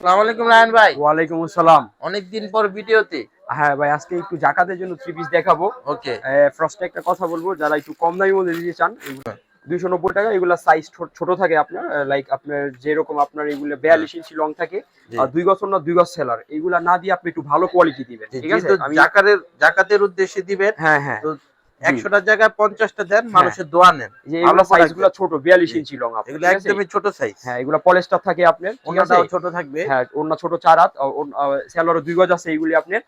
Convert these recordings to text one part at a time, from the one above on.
আসসালামু আলাইকুম রায়ন ভাই। ওয়ালাইকুম আসসালাম। অনেকদিন পর ভিডিওতে। হ্যাঁ ভাই আজকে একটু জাকাতের জন্য থ্রি পিস দেখাবো। ওকে। ফার্স্টে একটা কথা বলব যারা একটু কম দামি মধ্যে দিতে চান দুইশো নব্বই টাকা এগুলা সাইজ ছোট থাকে আপনার লাইক আপনার যেরকম আপনার এগুলো বিয়াল্লিশ ইঞ্চি লং থাকে আর দুই গজ না দুই গজ সেলার এগুলা না দিয়ে আপনি একটু ভালো কোয়ালিটি দিবেন ঠিক আছে? জাকাতের জাকাতের উদ্দেশ্যে দিবেন হ্যাঁ হ্যাঁ। একশোটার জায়গায় পঞ্চাশটা দেন মানুষের দোয়া নেন। এগুলো সাইজগুলো ছোট বিয়াল্লিশ ইঞ্চি লং এগুলো একদমই ছোট সাইজ হ্যাঁ এগুলো পলেস্টার থাকে আপনার ওনাটাও ছোট থাকবে। হ্যাঁ ছোট চার হাত সেলারও দুই গজ আছে এইগুলি আপনার।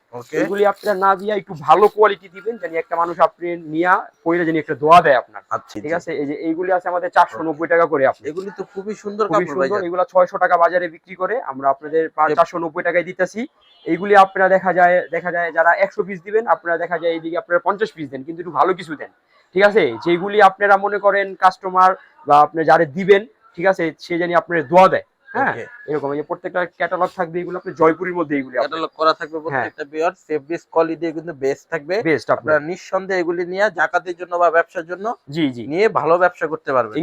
এগুলি আপনার না দিয়ে একটু ভালো কোয়ালিটি দিবেন জানি একটা মানুষ আপনি নিয়া পয়লা জানি একটা দোয়া দেয় আপনার। আচ্ছা ঠিক আছে? এই যে এইগুলি আছে আমাদের চারশো নব্বই টাকা করে আপনি। এগুলি তো খুবই সুন্দর খুবই সুন্দর এগুলো ছয়শো টাকা বাজারে বিক্রি করে আমরা আপনাদের চারশো নব্বই টাকায় দিতেছি। এইগুলি আপনারা দেখা যায় দেখা যায় যারা একশো পিস দিবেন আপনারা দেখা যায় এইদিকে আপনারা পঞ্চাশ পিস দেন কিন্তু একটু ভালো কিছু দেন ঠিক আছে? যেগুলি আপনারা মনে করেন কাস্টমার বা আপনি যারা দিবেন ঠিক আছে? সে জানি আপনার দোয়া দেয় হ্যাঁ? এরকম এই প্রত্যেকটা ক্যাটালগ থাকবে এগুলো আপনি জয়পুরের মধ্যে এগুলি ক্যাটালগ করা থাকবে হ্যাঁ। প্রত্যেকটা বিয়ার সেফ বেস কোয়ালিটি কিন্তু বেস্ট থাকবে। বেস্ট আপনার নিঃসন্দেহে এগুলি নিয়ে জাকাতের জন্য বা ব্যবসার জন্য জি জি। নিয়ে ভালো ব্যবসা করতে পারবেন।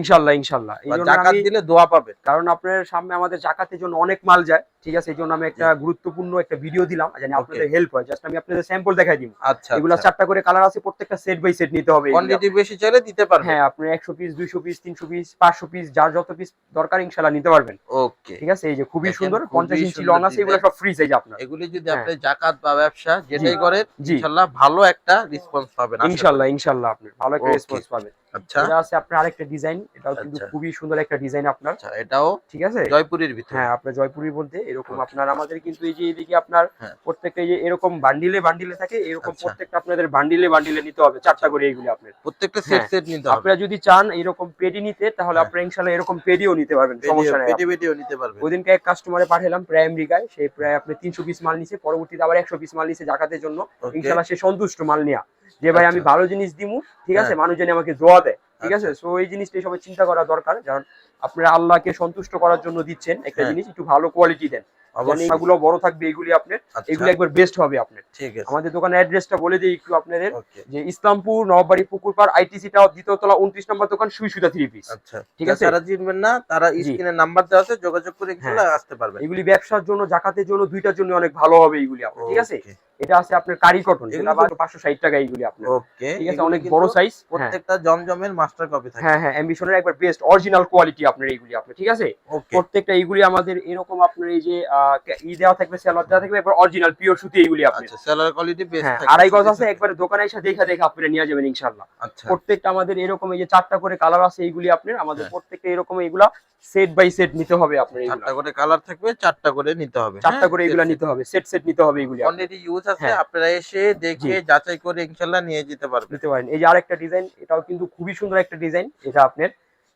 জাকাত দিলে দোয়া পাবেন। কারণ আপনার সামনে আমাদের জাকাতের জন্য অনেক মাল যায়। ঠিক আছে এই জন্য আমি একটা গুরুত্বপূর্ণ একটা ভিডিও দিলাম জানি আপনাদের হেল্প হয়। জাস্ট আমি আপনাদের স্যাম্পল দেখাই দিব। আচ্ছা এগুলো চারটা করে কালার আছে প্রত্যেকটা সেট বাই সেট নিতে হবে কোয়ান্টিটি বেশি চাইলে দিতে পারবেন। হ্যাঁ আপনি একশো পিস দুইশো পিস তিনশো পিস পাঁচশো পিস যার যত পিস দরকার ইনশাল্লাহ নিতে পারবেন। ওকে ঠিক আছে এই যে খুবই সুন্দর খুবই পঞ্চাশ ইঞ্চি লং আছে এগুলো। সব ফ্রি সাইজ আপনার। এগুলি যদি হ্যাঁ। আপনি জাকাত বা ব্যবসা যেটাই। করেন ইনশাআল্লাহ ভালো একটা রেসপন্স পাবেন। ইনশাল্লাহ ইনশাল্লাহ আপনার ভালো একটা রেসপন্স পাবেন। আচ্ছা। এটা আছে আপনার আরেকটা ডিজাইন। এটাও কিন্তু আচ্ছা। খুবই সুন্দর একটা ডিজাইন আপনার। আচ্ছা এটাও ঠিক আছে? জয়পুরের ভিতরে। হ্যাঁ আপনার জয়পুরি বলতে এরকম আপনার আমাদের কিন্তু এই যে এদিকে আপনার হ্যাঁ। প্রত্যেকটা এই যে এরকম বান্ডিলে বান্ডিলে থাকে এরকম আচ্ছা। প্রত্যেকটা আপনাদের বান্ডিলে বান্ডিলে নিতে হবে চারটা করে এইগুলি আপনার। প্রত্যেকটা সেট হ্যাঁ। সেট নিতে হবে। আপনারা যদি চান এরকম পেডি নিতে তাহলে হ্যাঁ। আপনারা ইনশাল্লাহ এরকম পেডিও নিতে পারবেন সমস্যা নাই পেটে পেটেও নিতে পারবেন। ওদিনকে এক কাস্টমারে পাঠালাম প্রায় আমেরিকায় সে প্রায় আপনি তিনশো পিস মাল নিছে পরবর্তীতে আবার একশো পিস মাল নিছে জাকাতের জন্য। Okay. ইনশাল্লাহ সে সন্তুষ্ট মাল নেয়া। যে ভাই আমি আচ্ছা। ভালো জিনিস দিমু ঠিক আছে মানুষজন মানুষ জানি আমাকে দোয়া দেয় ঠিক আছে আচ্ছা। সো এই জিনিসটাই সবাই চিন্তা করা দরকার কারণ আপনারা আল্লাহকে সন্তুষ্ট করার জন্য দিচ্ছেন একটা হ্যাঁ। জিনিস একটু ভালো কোয়ালিটি দেন অবশ্যই এগুলো বড় থাকবে এগুলি আপনার আচ্ছা, এগুলো একবার বেস্ট হবে আপনার। ঠিক আছে। আমাদের দোকানের অ্যাড্রেসটা বলে দিই একটু আপনাদের। যে ইসলামপুর নববাড়ি পুকুরপাড় আইটিসি টাওয়ার দ্বিতীয় তলা উনত্রিশ নম্বর দোকান সুই সুতা থ্রি পিস আচ্ছা। ঠিক আছে? যারা চিনবেন না তারা। স্ক্রিনে নাম্বার দেওয়া আছে যোগাযোগ করে ইনশাআল্লাহ আসতে পারবেন। এগুলি ব্যবসার জন্য জাকাতের জন্য দুইটার জন্য অনেক ভালো হবে এইগুলি আপনার। ঠিক আছে? এটা আছে আপনার কারি কটন এগুলো এগুলো পাঁচশো ষাট টাকা এইগুলি আপনার। ওকে। ঠিক আছে? অনেক বড় সাইজ প্রত্যেকটা জমজমের মাস্টার কপি থাকে। হ্যাঁ হ্যাঁ অ্যাম্বিশনের একবার বেস্ট অরিজিনাল কোয়ালিটি আপনার এইগুলি আপনার। ঠিক আছে? প্রত্যেকটা এইগুলি আমাদের এরকম আপনার এই যে আহ, ই দেওয়া থাকবে সেলর দেওয়া থাকবে একবার অরিজিনাল পিওর সুতি এইগুলি আপনার আচ্ছা সেলার কোয়ালিটি বেস্ট হ্যাঁ থাকে। আড়াই গজ আছে একবারে দোকানে এসে দেখা দেখা আপনারা নিয়ে যাবেন ইনশাল্লাহ আচ্ছা। প্রত্যেকটা আমাদের এরকম এই যে চারটা করে কালার আছে এইগুলি আপনার আমাদের হ্যাঁ। প্রত্যেকটা এরকম এইগুলা সেট বাই সেট নিতে হবে আপনার চারটা করে কালার থাকবে চারটা করে নিতে হবে। চারটা করে এগুলা নিতে হবে সেট সেট নিতে হবে এগুলি। অলরেডি ইউজ আছে হ্যাঁ। আপনারা এসে দেখে যাচাই করে ইনশাআল্লাহ নিয়ে যেতে পারবেন। নিতে পারেন। এই যে আরেকটা ডিজাইন এটাও কিন্তু খুবই সুন্দর একটা ডিজাইন এটা আপনার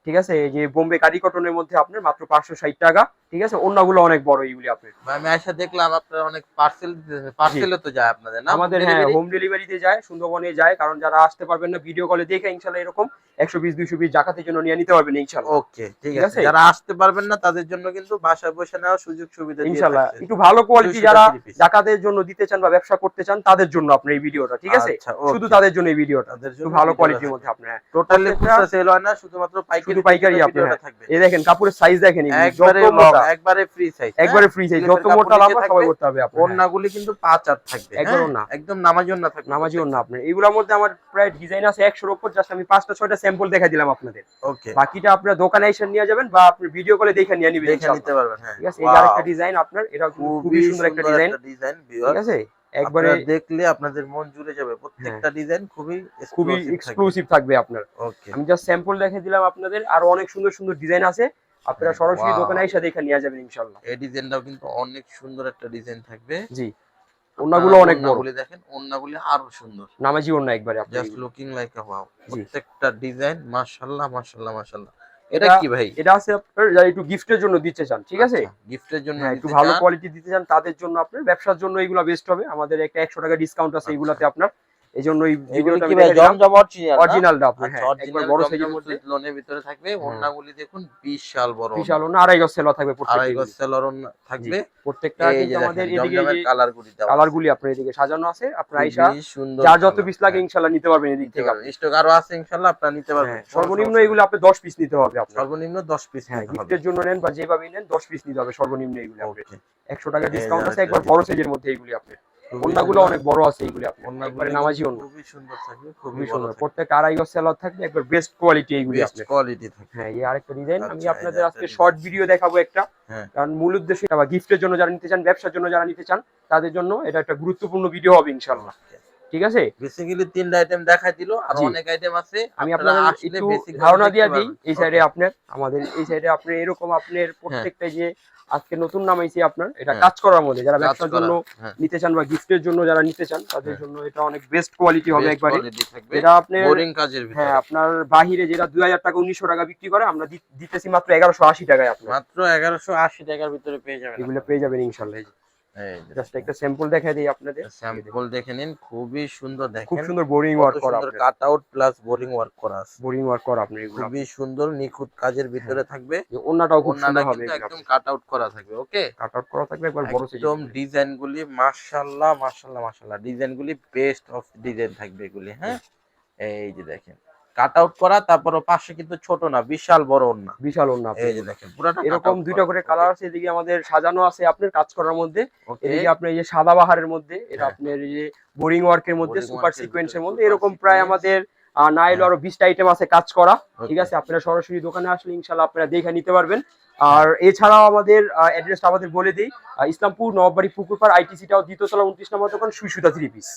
ঠিক আছে? এই যে বোম্বে কারি কটনের মধ্যে আপনার মাত্র পাঁচশো ষাট টাকা ঠিক আছে? অন্যগুলো অনেক বড় এইগুলি আপনার। আমি দেখলাম আপনার অনেক পার্সেল পার্সেলে তো যায় আপনাদের না? আমাদের হ্যাঁ হোম ডেলিভারিতে যায় সুন্দরবনে যায় কারণ যারা আসতে পারবেন না ভিডিও কলে দেখে ইনশাল্লাহ এরকম। একশো পিস দুইশো পিস জাকাতের জন্য নিয়ে নিতে পারবেন ইনশাল্লাহ ওকে ঠিক আছে? যারা আসতে পারবেন না তাদের জন্য কিন্তু বাসায় বসে নেওয়ার সুযোগ সুবিধা ইনশাল্লাহ একটু ভালো কোয়ালিটি যারা জাকাতের জন্য দিতে চান বা ব্যবসা করতে চান তাদের জন্য আপনার এই ভিডিওটা ঠিক আছে? আচ্ছা, শুধু তাদের জন্য এই ভিডিওটা। ভালো কোয়ালিটির মধ্যে আপনার টোটালি খুচরা সেল হয় না শুধুমাত্র পাইকারি শুধু পাইকারি আপনার, হ্যাঁ। থাকবে। এই দেখেন কাপড়ের সাইজ দেখেন একবারে একবারে ফ্রি সাইজ একবারে ফ্রি সাইজ যত মোটা কাপড় সবাই করতে হবে আপনার হ্যাঁ। ওড়নাগুলি কিন্তু পাঁচ হাত থাকবে হ্যাঁ? ওড়না। একদম নামাজি ওড়না থাকবে নামাজি না আপনার। এইগুলোর মধ্যে আমার প্রায় ডিজাইন আছে একশোর উপর জাস্ট আমি পাঁচটা ছয়টা স্যাম্পল দেখা দিলাম আপনাদের। ওকে বাকিটা আপনার দোকানে এসে নিয়ে যাবেন বা আপনি ভিডিও কলে দেখে নিয়ে নিবেন দেখে নিতে পারবেন হ্যাঁ। ঠিক আছে? এই আরেকটা ডিজাইন আপনার এটা খুবই সুন্দর একটা ডিজাইন ডিজাইন ঠিক আছে? একবারে দেখলে আপনাদের মন জুড়ে যাবে। প্রত্যেকটা ডিজাইন খুবই খুবই এক্সক্লুসিভ থাকবে আপনার। ওকে আমি জাস্ট স্যাম্পল দেখে দিলাম আপনাদের আরও অনেক সুন্দর সুন্দর ডিজাইন আছে। আপনারা সরাসরি দোকানে এসে দেখে নিয়ে যাবেন ইনশাল্লাহ এই ডিজাইনটাও কিন্তু অনেক সুন্দর একটা ডিজাইন থাকবে। জি। ওনাগুলো অনেক বড়। ওড়নাগুলি দেখেন ওড়নাগুলি আরও সুন্দর। নামাজি ওনা একবারে আপনি just looking like a wow প্রত্যেকটা ডিজাইন মাশাআল্লাহ মাশাআল্লাহ মাশাআল্লাহ। এটা কি ভাই? এটা আছে আপনার যারা একটু গিফটের জন্য দিতে চান ঠিক আছে? গিফটের জন্য হ্যাঁ একটু ভালো কোয়ালিটি দিতে চান তাদের জন্য আপনার ব্যবসার জন্য এগুলো বেস্ট হবে। আমাদের একটা একশো টাকা ডিসকাউন্ট আছে আচ্ছা। এগুলাতে আপনার। এই জন্য এই ভিডিওটা কি জমজম অরিজিনাল অরিজিনালটা আপনার আচ্ছা হ্যাঁ একবার বড় সাইজের মধ্যে। হ্যাঁ। লোনের ভিতরে থাকবে ওন্নাগুলি দেখুন বিশাল বড়। বিশাল না আড়াই গজ সেলা থাকবে আড়াই গজ সেলর থাকবে। প্রত্যেকটা কিন্তু আমাদের এদিকে জমজমের কালার গুলি দেওয়া কালার গুলি আপনার এদিকে সাজানো আছে আপনার আইসা যার যত পিস লাগে হ্যাঁ, ইনশাল্লাহ নিতে পারবেন এদিক থেকে। পারবেন স্টক আরও আছে ইনশাআল্লাহ নিতে পারবেন সর্বনিম্ন এগুলো আপনি দশ পিস নিতে হবে। আপনার। সর্বনিম্ন 10 পিস হ্যাঁ গিফটের জন্য নেন বা যেভাবে নেন দশ পিস নিতে হবে সর্বনিম্ন এগুলো আপনি। Okay, একশো টাকা ডিসকাউন্ট আছে একবার বড় সাইজের মধ্যে এগুলি আপনি অন্যগুলো অনেক বড় আছে আপনি। ওন্নাগুলি একবারে নামাজি খুবই সুন্দর থাকবে খুবই সুন্দর। সুন্দর প্রত্যেকটা আড়াই সেলার থাকবে একবার বেস্ট কোয়ালিটি এইগুলি আপনি কোয়ালিটি থাকবে। হ্যাঁ এই আরেকটা ডিজাইন আমি আচ্ছা, আপনাদের আজকে শর্ট ভিডিও দেখাবো একটা। হ্যাঁ। কারণ মূল উদ্দেশ্য এটা গিফটের জন্য যারা নিতে চান ব্যবসার জন্য যারা নিতে চান তাদের জন্য এটা একটা গুরুত্বপূর্ণ ভিডিও হবে ইনশাল্লাহ ঠিক আছে? বেসিক্যালি তিনটা আইটেম দেখাই দিল আর অনেক আইটেম আছে। আমি আপনাদের একটু ধারণা দেখতে দিয়ে দিই এই সাইডে আপনার আমাদের এই সাইডে আপনি এরকম আপনার প্রত্যেকটা যে আজকে নতুন নামাইছি আপনার এটা হ্যাঁ। কাজ করার মধ্যে। যারা ব্যবসার জন্য হ্যাঁ, নিতে চান বা গিফটের জন্য যারা নিতে চান তাদের হ্যাঁ। জন্য এটা অনেক বেস্ট কোয়ালিটি হবে একবারে। এটা আপনি আপনার বোরিং কাজের ভিতরে। হ্যাঁ আপনার বাহিরে যেটা দুই হাজার টাকা উনিশশো টাকা বিক্রি করে আমরা দিতেছি মাত্র এগারোশো আশি টাকায় আপনি মাত্র এগারোশো আশি টাকার ভিতরে পেয়ে যাবেন এগুলো পেয়ে যাবেন যে জাস্ট একটা স্যাম্পল দেখা দিই আপনাদের। স্যাম্পল দেখে নিন খুবই সুন্দর খুব দেখেন। সুন্দর বোরিং ওয়ার্ক করা সুন্দর cut out plus boring work করা আছে। বোরিং ওয়ার্ক করা এগুলো। খুবই সুন্দর নিখুঁত কাজের ভিতরে থাকবে। অন্যটাও খুব সুন্দর হবে একদম কাট আউট করা থাকবে ওকে কাট আউট করা থাকবে একবার বড় একদম ডিজাইন গুলি মাশাআল্লাহ মাশাআল্লাহ মাশাআল্লাহ। ডিজাইন গুলি বেস্ট অফ ডিজাইন থাকবে এগুলি হ্যাঁ। এই যে দেখেন। কাট আউট করা তারপর পাশে কিন্তু ছোট না বিশাল বড় না বিশাল অন্য এই যে দেখেন পুরোটা এরকম দুইটা করে কালার আছে এদিকে আমাদের সাজানো আছে আপনার কাজ করার মধ্যে। এদিকে আপনার এই যে সাদা বাহারের মধ্যে এটা হ্যাঁ। আপনার এই যে বোরিং ওয়ার্কের মধ্যে সুপার সিকোয়েন্সের মধ্যে এরকম প্রায় আমাদের না এলো হ্যাঁ। আরও বিশটা আইটেম আছে কাজ করা। ঠিক আছে আপনারা সরাসরি দোকানে আসলে ইনশাল্লাহ আপনারা দেখে নিতে পারবেন। আর এছাড়াও আমাদের অ্যাড্রেসটা আমাদের বলে দিই। ইসলামপুর নববাড়ি পুকুরপাড় আইটিসিটাও দ্বিতীয়তলা উনত্রিশ নম্বর দোকান সুইসুতা থ্রি পিস.